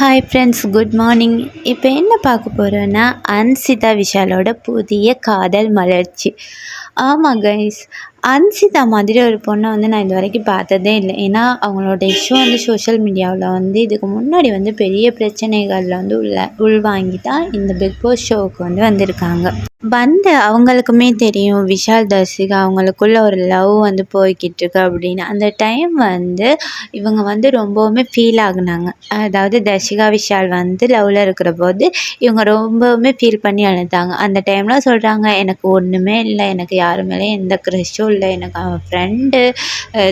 Hi friends good morning இப்போ என்ன பார்க்க போகிறோன்னா அன்சிதா விஷாலோட புதிய காதல் மலர்ச்சி. ஆமாம் கைஸ் அன்சிதா மாதிரி ஒரு பொண்ணை வந்து நான் இது வரைக்கும் பார்த்ததே இல்லை. ஏன்னா அவங்களோட இஷ்யூ வந்து சோஷியல் மீடியாவில் வந்து இதுக்கு முன்னாடி வந்து பெரிய பிரச்சனைகளில் வந்து உள்ள உள்வாங்கி தான் இந்த பிக் பாஸ் ஷோவுக்கு வந்து வந்திருக்காங்க. வந்து அவங்களுக்குமே தெரியும் விஷால் தர்சிகா அவங்களுக்குள்ள ஒரு லவ் வந்து போய்கிட்டு இருக்கு அப்படின்னு. அந்த டைம் வந்து இவங்க வந்து ரொம்பவுமே ஃபீல் ஆகுனாங்க. அதாவது தர்ஷிகா விஷால் வந்து லவ்வில் இருக்கிற போது இவங்க ரொம்பவுமே ஃபீல் பண்ணி அழுதாங்க. அந்த டைம்லாம் சொல்கிறாங்க எனக்கு ஒன்றுமே இல்லை எனக்கு யாரு எந்த க்ரஷும் இல்லை எனக்கு அவன் ஃப்ரெண்டு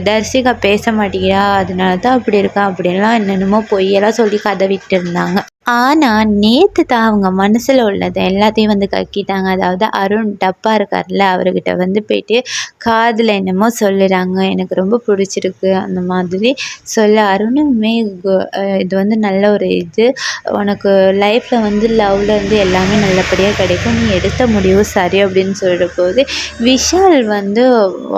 தர்சிகா பேச மாட்டேங்கிறா அதனால தான் அப்படி இருக்கான் அப்படின்லாம் என்னென்னமோ பொய்யெல்லாம் சொல்லி கதை விட்டுருந்தாங்க. ஆனால் நேற்று தான் அவங்க மனசில் உள்ளதை எல்லாத்தையும் வந்து கக்கிட்டாங்க. அதாவது அருண் டப்பா இருக்கார்ல அவர்கிட்ட வந்து போயிட்டு காதில் என்னமோ சொல்லுறாங்க. எனக்கு ரொம்ப பிடிச்சிருக்கு அந்த மாதிரி சொல்ல. அருணுமே இது வந்து நல்ல ஒரு இது. உனக்கு லைஃப்பில் வந்து லவ்வில் வந்து எல்லாமே நல்லபடியாக கிடைக்கும். நீ எடுத்த முடிவு சரி அப்படின்னு சொல்கிற போது விஷால் வந்து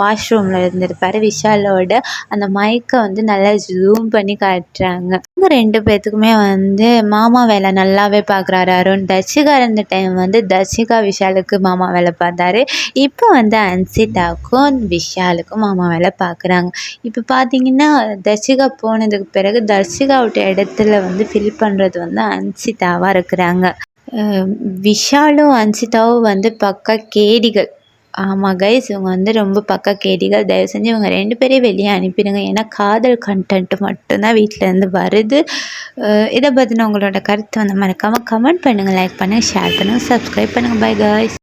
வாஷ்ரூமில் இருந்திருப்பார். விஷாலோட அந்த மைக்கை வந்து நல்லா ஜூம் பண்ணி காட்டுறாங்க. இவங்க ரெண்டு பேர்த்துக்குமே வந்து மாமா வேலை நல்லாவே பார்க்குறாரு அருண். தர்ஷிகா இருந்த டைம் வந்து தர்ஷிகா விஷாலுக்கு மாமா வேலை பார்த்தாரு. இப்போ வந்து அன்சிதாக்கும் விஷாலுக்கும் மாமா வேலை பார்க்குறாங்க இப்போ பார்த்தீங்கன்னா தர்ஷிகா போனதுக்கு பிறகு தர்ஷிகாவோட இடத்துல வந்து ஃபில் பண்ணுறது வந்து அன்சிதாவாக இருக்கிறாங்க. விஷாலும் அன்சிதாவும் வந்து பக்கா கேடிகள். ஆமாம் கைஸ் இவங்க வந்து ரொம்ப பக்கா கேடிகள். தயவு செஞ்சு இவங்க ரெண்டு பேரையும் வெளியே அனுப்பிடுங்க. ஏன்னா காதல் கண்டென்ட் மட்டும்தான் வீட்டிலேருந்து வருது. இதை பற்றின உங்களோட கருத்தை வந்து மறக்காமல் கமெண்ட் பண்ணுங்கள் லைக் பண்ணுங்கள் ஷேர் பண்ணுங்கள் சப்ஸ்கிரைப் பண்ணுங்கள் பை காய்ஸ்